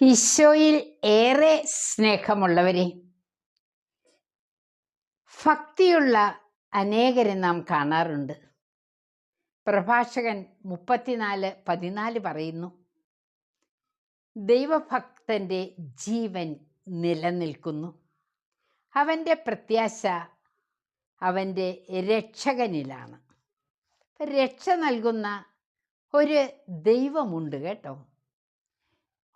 ഈശോയിൽ ഏറെ സ്നേഹമുള്ളവരെ ഭക്തിയുള്ള അനേകരെ നാം കാണാറുണ്ട്. പ്രഭാഷകൻ മുപ്പത്തിനാല് പതിനാല് പറയുന്നു ദൈവഭക്തന്റെ ജീവൻ നിലനിൽക്കുന്നു. അവന്റെ പ്രത്യാശ അവന്റെ രക്ഷകനിലാണ്. രക്ഷ നൽകുന്ന ഒരു ദൈവമുണ്ട് കേട്ടോ.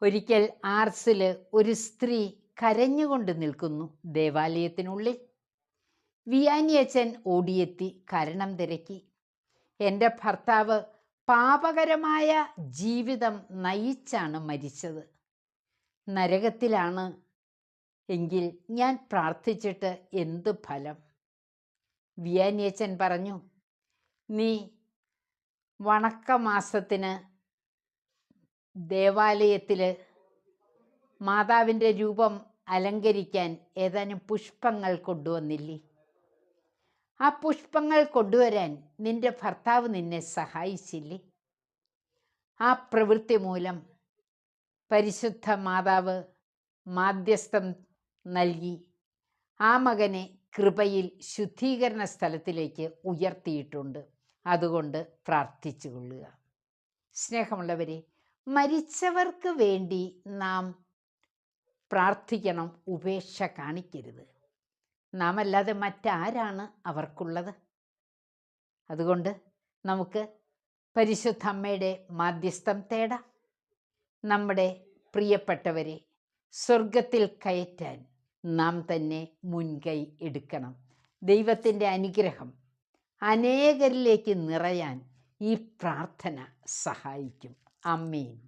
ഒരിക്കൽ ആർസിൽ ഒരു സ്ത്രീ കരഞ്ഞുകൊണ്ട് നിൽക്കുന്നു ദേവാലയത്തിനുള്ളിൽ. വിയാനിയച്ചൻ ഓടിയെത്തി കരണം തിരക്കി. എന്റെ ഭർത്താവ് പാപകരമായ ജീവിതം നയിച്ചാണ് മരിച്ചത്. നരകത്തിലാണ് എങ്കിൽ ഞാൻ പ്രാർത്ഥിച്ചിട്ട് എന്ത് ഫലം വിയാനിയച്ചൻ പറഞ്ഞു നീ വണക്കമാസത്തിന് ദേവാലയത്തിൽ മാതാവിന്റെ രൂപം അലങ്കരിക്കാൻ ഏതാനും പുഷ്പങ്ങൾ കൊണ്ടുവന്നില്ലേ? ആ പുഷ്പങ്ങൾ കൊണ്ടുവരാൻ നിന്റെ ഭർത്താവ് നിന്നെ സഹായിച്ചില്ലേ? ആ പ്രവൃത്തി മൂലം പരിശുദ്ധ മാതാവ് മാധ്യസ്ഥം നൽകി ആ മകനെ കൃപയിൽ ശുദ്ധീകരണ സ്ഥലത്തിലേക്ക് ഉയർത്തിയിട്ടുണ്ട്. അതുകൊണ്ട് പ്രാർത്ഥിച്ചു കൊള്ളുക സ്നേഹമുള്ളവരെ മരിച്ചവർക്ക് വേണ്ടി നാം പ്രാർത്ഥിക്കണം ഉപേക്ഷ കാണിക്കരുത്. നാം അല്ലാതെ മറ്റാരാണ് അവർക്കുള്ളത്? അതുകൊണ്ട് നമുക്ക് പരിശുദ്ധ അമ്മയുടെ മാധ്യസ്ഥം തേടാം. നമ്മുടെ പ്രിയപ്പെട്ടവരെ സ്വർഗത്തിൽ കയറ്റാൻ നാം തന്നെ മുൻകൈ എടുക്കണം. ദൈവത്തിന്റെ അനുഗ്രഹം അനേകരിലേക്ക് നിറയാൻ ഈ പ്രാർത്ഥന സഹായിക്കും. Amém.